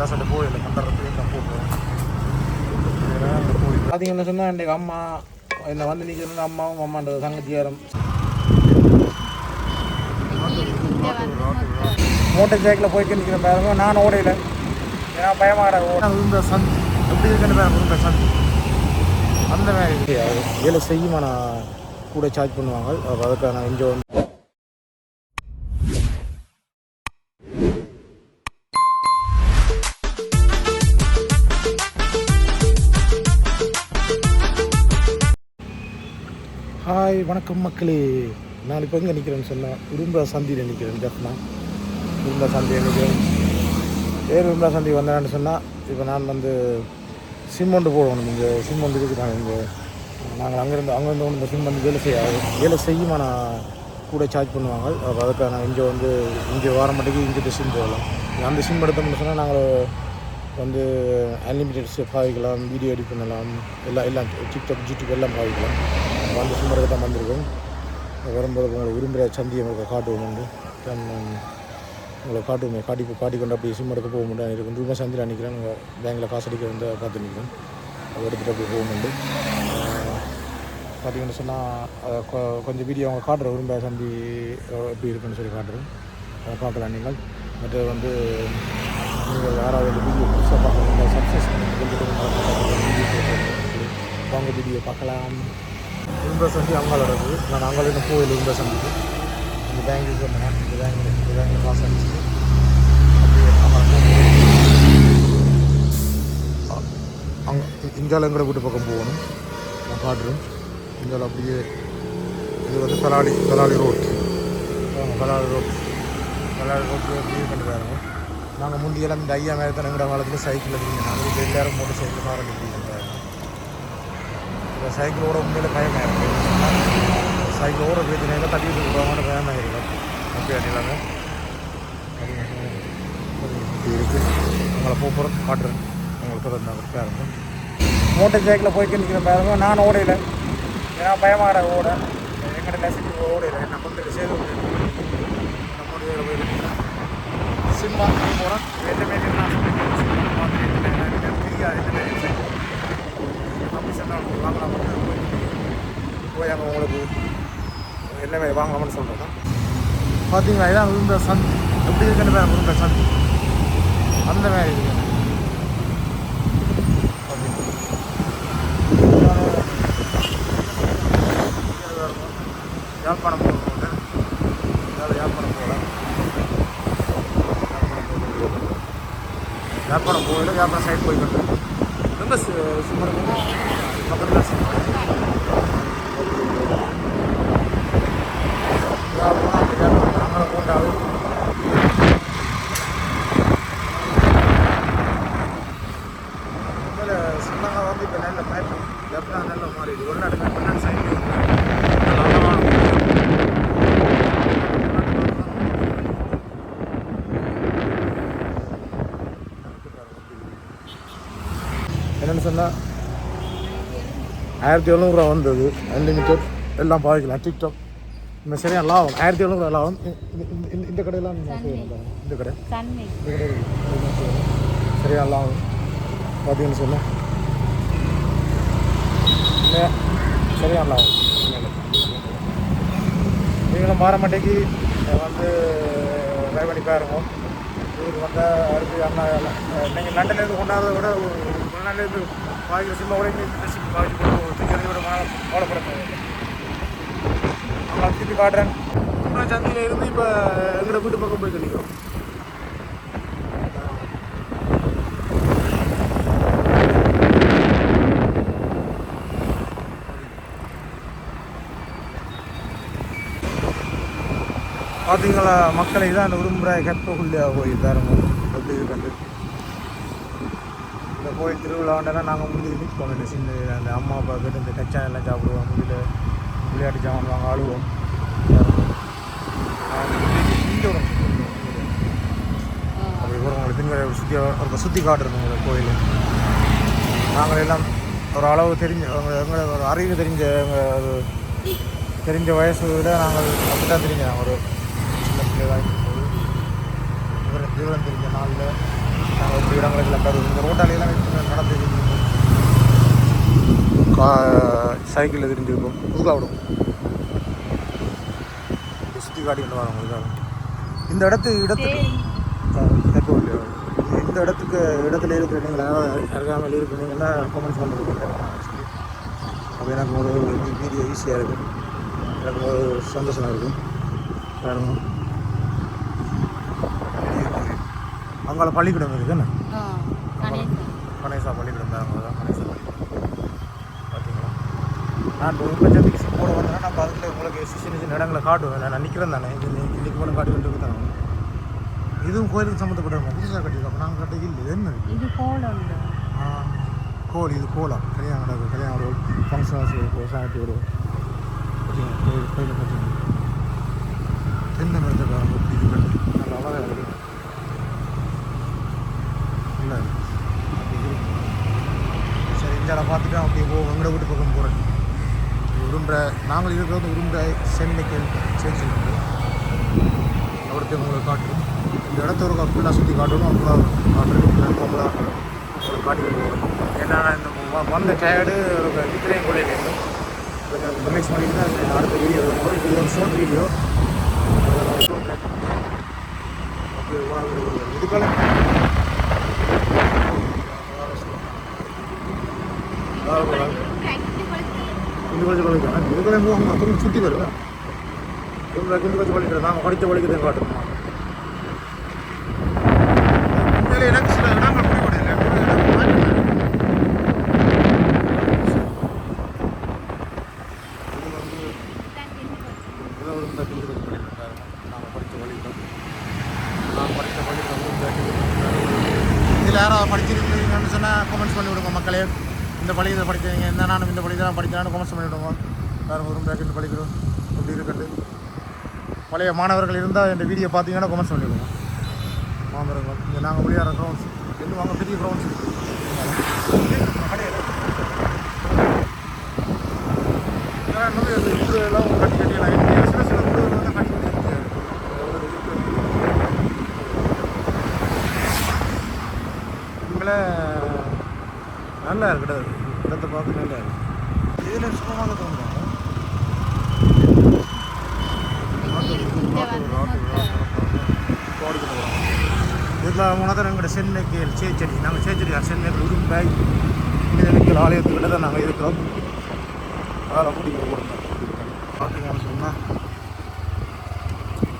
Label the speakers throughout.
Speaker 1: கிராசோட கோயில் கண்டறதுக்கு எங்கே போடுறோம் பார்த்தீங்கன்னு சொன்னால் எங்கள் அம்மா என்னை வந்து நிற்கிறது அம்மாவும் அம்மான்றது தங்கச்சியாரம் மோட்டர் சைக்கிளில் போயிட்டு நிற்கிறேன் பாருங்க நான் ஓடையில் ஏன்னா பயமாக ஓட இந்த சன் எப்படி இருக்குன்னு பாருங்க இந்த சன் அந்த மாதிரி வேலை செய்யுமா நான் கூட சார்ஜ் பண்ணுவாங்க அதுக்காக நான் இங்கே ஹாய் வணக்கம் மக்களே. நான் இப்போ எங்கே நிற்கிறேன்னு சொன்னால் உரும்பா சந்தியில் நிற்கிறேன் ஜப்னா உரும்பா சந்தி நிற்கிறேன் வேறு உரும்பா சந்தி வந்தேன்னு சொன்னால் இப்போ நான் வந்து சிம் ஒன்று போடணும். இங்கே சிம்மண்டு இருக்கிறாங்க இங்கே? நாங்கள் அங்கேருந்து அங்கேருந்து ஒன்று இந்த சிம் வந்து வேலை செய்யாது வேலை செய்யுமா நான் கூட சார்ஜ் பண்ணுவாங்க. அப்போ அதுக்காக நான் இங்கே வந்து இங்கே வர மாட்டேங்கு இங்கே சிம் போடலாம். அந்த சிம் எடுத்தோம்னு சொன்னால் நாங்கள் வந்து அன்லிமிட்டெட்ஸ் பாவிக்கலாம் வீடியோ எடிட் பண்ணலாம். எல்லாம் எல்லாம் டிக்டாக் யூடியூப் எல்லாம் பாவிக்கலாம் வந்து சுமருக்கு தான் வந்திருக்கோம். வரும்போது உங்களை விரும்புகிற சந்தியை உங்களுக்கு காட்டுவோம் உண்டு. உங்களை காட்டுவோமே. காட்டி காட்டி கொண்டு அப்படி சிம்மருக்கு போக முடியாது. எனக்கு ரூபாய் சந்தியில் நிற்கிறேன் நாங்கள் பேங்கில் காசு அடிக்க வந்து பார்த்து நிற்கிறோம் அதை எடுத்துகிட்டு அப்படி போக முடியும் பார்த்தீங்கன்னு சொன்னால் கொஞ்சம் வீடியோ அவங்க காட்டுற விரும்ப சந்தி எப்படி இருக்குன்னு சொல்லி காட்டுறேன். அதை பார்க்கலாம் நீங்கள். மற்ற வந்து நீங்கள் யாராவது வீடியோ புதுசாக பார்க்கணும் சக்ஸஸ் வாங்க வீடியோ பார்க்கலாம். விரும்ப சந்தி அவங்களோட இருக்குது நான் அவங்களோட இன்னும் கோயில் விரும்ப இந்த பேங்க்கு வந்தேன் இந்த பேங்க் இந்த பேங்கில் காசு அனுப்பிச்சு அப்படியே அவங்க இந்தியாவில் இந்தியாவிலங்கிற வீட்டு பக்கம் போகணும். நான் காட்டுறேன் இந்தியாவில் அப்படியே இது வந்து தலாடி தலாடி ரோட் கலாடி ரோட் கலாடி ரோட்டில் அப்படியே பண்ணி பாருங்க நாங்கள் முந்தையெல்லாம் இந்த ஐயா மேலே எங்கட காலத்தில் சைக்கிள் இருக்கீங்க நாங்கள் எல்லோரும் எல்லாரும் மோட்டர் சைக்கிள் கார் இப்போ சைக்கிள் ஓட உண்மையில் பயமாக இருக்குது சைக்கிள் ஓட பிரச்சனையில் தட்டி விட்டு விடுவாங்கன்னு பயமாக இருக்கும் அப்படி அடிக்கலாங்க இருக்குது உங்களை போக்குவரத்து காட்டுறேன் உங்களுக்கு தொடர்ந்து பாருங்க மோட்டர் சைக்கிளில் போயிட்டு நிற்கிற பாருங்க நான் ஓடையில் ஏன்னா பயமாக ஓட எங்கிட்ட நெசிட்டி ஓடையில் நான் கொண்டு சேது மோட்டர் சைக்கிள் போயிட்டு நிற்கிறேன் சிம்மா போகிறேன் எந்த மாரி நான் சொல்லிட்டு தெரியாது எந்த மாரி அப்படி போய் உங்களுக்கு எல்லாமே வாங்கலாம்னு சொல்கிறோம் பார்த்தீங்களா இதான் விரும்ப சந்த் எப்படி இருக்குன்னு பாருங்க விரும்ப சந்த் அந்த மாதிரி இருக்கு. யாழ்ப்பாணம் போகிறோம் அதாவது யாழ்ப்பாணம் போகலாம் யாழ்ப்பாணம் போகல யாழ்ப்பாணம் சைடு போய்கிட்டு ரொம்ப சும்மா பக்கத்தில் யாழ்ப்பாணம் போட்டாலும் முதல்ல சின்னங்க வந்து இப்போ நல்ல மேப் லெஃப்டாக நல்ல மாறி இது ஒரு நாடு பின்னாடி சைடு என்னென்னு சொன்னால் ஆயிரத்தி எழுநூறுவா வந்தது அன்லிமிட்டட் எல்லாம் பாவிக்கலாம் டிக்டாக் இந்த சரியாக லாபம். ஆயிரத்தி எழுநூறுவா லாபம். இந்த- இந்த- கடையெல்லாம் இந்த கடை இந்த கடை சரியா லாபம். பார்த்தீங்கன்னு சொன்னேன் இல்லை சரியா லாபம். நீங்களும் மாறமாட்டேக்கு வந்து ட்ரை பண்ணி பாருங்க. இதுக்கு வந்தால் அடுத்து அண்ணா நீங்கள் லண்டன்லேருந்து கொண்டாடுறத விட வெளிநாட்டிலேருந்து பாதிக்கிற சிம்ம கூட இந்த சிம் பாதிச்சு விட நான் திருப்பி காட்டுறேன். நான் சந்தியில் இருந்து இப்போ எங்களோட வீட்டு பக்கம் போய் நிற்கிறோம் பார்த்தீங்களா மக்களை தான் அந்த விரும்புகிற கற்பகுள்ளியாக போய் பாருங்க அப்படி இருக்கு கோயில் திருவிழாண்டெல்லாம் நாங்கள் முடிஞ்சு மீட் பண்ணுவோம் சின்ன அந்த அம்மா அப்பா கிட்ட இந்த கச்சா எல்லாம் சாப்பிடுவோம். முடியல விளையாட்டு சாமான் வாங்க ஆடுவோம். அப்படி சுற்றி ஒரு சுற்றி காட்டுறது உங்களை கோயில் நாங்கள் எல்லாம் ஒரு அளவு தெரிஞ்ச எங்களை ஒரு அறிவு தெரிஞ்ச ஒரு தெரிஞ்ச வயசு விட நாங்கள் அப்படி தான் தெரிஞ்ச நாங்கள் ஒரு சின்ன பிள்ளைகளாக இருக்கும்போது. விவரம் தெரிஞ்ச நாளில் நாங்கள் இப்படி இடங்களுக்கெல்லாம் கரு இந்த ரோட்டாலையெல்லாம் நடந்து கா சைக்கிளில் தெரிஞ்சிருக்கோம் புதுக்கா விடும் சுற்றி காட்டிட்டு வரோம் உங்களுக்காக இந்த இடத்து இடத்துக்கு? இந்த இடத்துக்கு இடத்துல இருக்கிற நீங்கள் அருகாமையில் இருக்கிறீங்கன்னா கமெண்ட்ஸ் பண்ணிருக்கீங்க அப்போ எனக்கு ஒரு வீடியோ ஈஸியாக இருக்கும். எனக்கு ஒரு சந்தோஷமாக இருக்கும். பாருங்க அங்கே பள்ளிக்கூடம் இருக்குன்னு கணேசா. பள்ளிக்கூடம் பாருங்க அதான் கணேசா பள்ளிக்கூடம். பார்த்தீங்களா நான் இப்போ இப்போ ஜல்லிக்கு போட வந்தேன்னா நான் அதுக்குள்ள உங்களுக்கு சின்ன சின்ன இடங்களை காட்டுவேன். நான் நிற்கிறேன் தானே. இது இன்னைக்கு கூட காட்டி கொண்டு தானே இதுவும் கோயிலுக்கு சம்மந்தப்பட்ட புதுசாக கட்டியிருக்கோம் நாங்கள் கட்டி இல்லை. என்ன
Speaker 2: இது? கோலம்
Speaker 1: ஆ, கோல் இது கோலம். கல்யாணம் நடக்குது. கல்யாணம் ஒரு ஃபங்க்ஷன் ஹவுஸ் ஒரு சாட்டி ஒரு பார்த்தீங்களா கோயில் கோயில் பார்த்தீங்கன்னா தென்னை மரத்தை இது பண்ணி நல்லா அழகாக இருக்குது நல்லா இருக்கு. அப்படி இருக்கு. சரி பார்த்துட்டு அப்படியே போ எங்கட வீட்டு பக்கம் போகிறேன் உருண்டை நாங்கள் இருக்கிறது உருண்டை சென்னைக்கு சேர்ச்சி இருக்குது அவர்கிட்ட உங்களுக்கு காட்டுறோம் இந்த இடத்த ஒரு ஃபுல்லாக சுற்றி காட்டணும். அப்புறம் காட்டுறேன் போகலாம் உங்களுக்கு காட்டி போகிறோம் ஏன்னா இந்த வந்த டயர்டு ஒரு இத்திரையும் கூட வேண்டும் கொஞ்சம் பண்ணிட்டு அடுத்த வீடியோ வரும் இது ஒரு ஷோர்ட் வீடியோ இதுக்கெல்லாம் இந்த கொஞ்சம் பழிக்கலாம் இதுக்குள்ளே போகும் அப்புறம் சுற்றி வருதா இந்த இந்த கொஞ்சம் பழிக்கிறது நாங்கள் படித்த பழிக்கிறதையும் காட்டணும் உண்மையிலே எனக்கு சில இடங்கள் பிடிக்கூட இல்லை இதில் யாராவது படிச்சிருக்கீங்கன்னு சொன்னால் கமெண்ட்ஸ் பண்ணி விடுங்க மக்களே இந்த பள்ளியில் படிக்கிறீங்க இந்த நானும் இந்த படிக்கிறான் தான் படிக்கிறான்னு கமெண்ட்ஸ் பண்ணிவிடுவோம் வேறு ஒரு பேக்கெட் படிக்கிறோம். அப்படி இருக்கட்டு பழைய மாணவர்கள் இருந்தால் இந்த வீடியோ பார்த்தீங்கன்னா கமெண்ட்ஸ் பண்ணிவிடுவோம் விடுங்க மாமரங்கள் இங்கே நாங்கள் விளையாடுற க்ரௌண்ட்ஸ் இன்னும் வாங்க? பெரிய க்ரௌண்ட்ஸ் எல்லாம் கட்டி கட்டி நான் சில சில கட்டி கட்டி உங்களை நல்லா இருக்குது இடத்தை பார்க்க நல்லா இதில் சுகமாக தோணுறாங்க இதில் மூணாவது எங்களோட சென்னைக்கேல் சேச்சடி. நாங்கள் சேச்சடி சென்னைக்கு உரும்பாய் புனிதமிக்கல் ஆலயத்துக்கிட்ட தான் நாங்கள் இருக்கிறோம். அதில் கூட்டிகிட்டு போகிறோம் பார்த்தீங்கன்னு சொன்னால்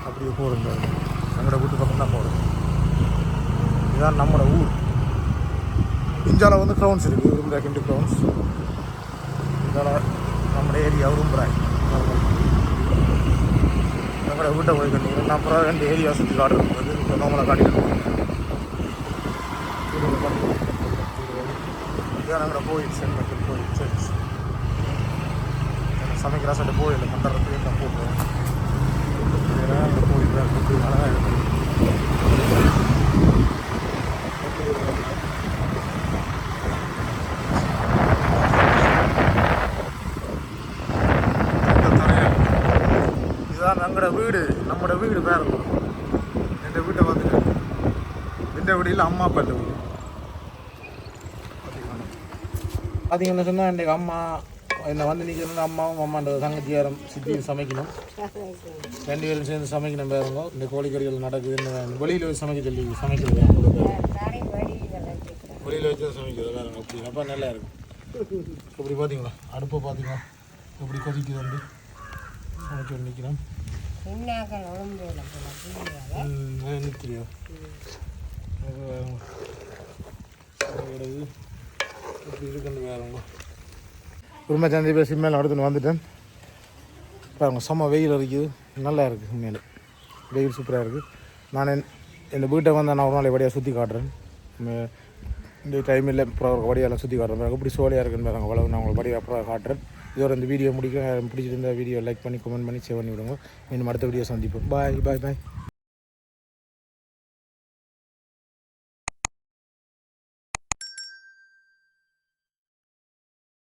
Speaker 1: அப்படியே போகிறோம் எங்களோட வீட்டு பக்கம் தான் போகிறோம் இதுதான் நம்மளோட ஊர். இந்தியாவில் வந்து க்ரௌண்ட்ஸ் இருக்குது உரும்புராய் கிண்டு க்ரௌண்ட்ஸ் இதால் நம்முடைய ஏரியா உரும்புராய் எங்களோட வீட்டை போய் கட்டிக்கிறோம். நான் அப்புறம் ரெண்டு ஏரியா சுற்றி காட்டுறது வந்து இப்போ நம்மளை காட்டிட்டு இதான் எங்களோட கோயில். சென்னை கோயில் சர்ச் சமைக்கிற சொல்லிட்டு கோயில் பண்ணுறது நான் போட்டுருவேன் இதுதான் இந்த கோயில் தான் இருக்குது அழகாக இருக்குது இதுதான் எங்களோட வீடு நம்மளோட வீடு வேறு இந்த வீட்டை பார்த்துட்டு இந்த வீடியில் அம்மா அப்பா இந்த வீடு. பார்த்தீங்கன்னா சொன்னால் இன்றைக்கு அம்மா என்னை வந்து நிற்கிறது அம்மாவும் அம்மான்ற தங்கச்சியாரம் சித்தியும் சமைக்கணும். ரெண்டு பேரும் சேர்ந்து சமைக்கணும் பாருங்க இந்த கோழிக்கறிகள் நடக்குது வெளியில் வச்சு சமைக்க சொல்லி சமைக்கிறது வெளியில் வச்சு தான் சமைக்கிறது பாருங்க அப்படி அப்போ நல்லா இருக்கும் இப்படி பார்த்தீங்களா அடுப்பை பார்த்தீங்களா இப்படி கொதிக்குது வந்து. சமைச்சு நிற்கிறோம் வேறுங்க உண்மை சந்தி பேசி மேலே அடுத்துன்னு வந்துட்டேன். பாருங்க செம்ம வெயில் அடிக்குது. நல்லா இருக்குது உண்மையில. வெயில் சூப்பராக இருக்குது நான் என் இந்த வீட்டை வந்து நான் ஒரு நாள் வழியாக சுற்றி காட்டுறேன். இந்த டைமில் அப்புறம் வடியெல்லாம் சுற்றி காட்டுறேன். பாருங்க இப்படி சோழியாக இருக்குன்னு பாருங்க அவ்வளவு நான் உங்களுக்கு வடியாக அப்புறம் காட்டுறேன். இதோட இந்த வீடியோ முடிக்க பிடிச்சிருந்தா வீடியோ லைக் பண்ணி கமெண்ட் பண்ணி சேவ் பண்ணி விடுங்க. இன்னும் அடுத்த வீடியோ சந்திப்போம். பாய் பாய் பாய்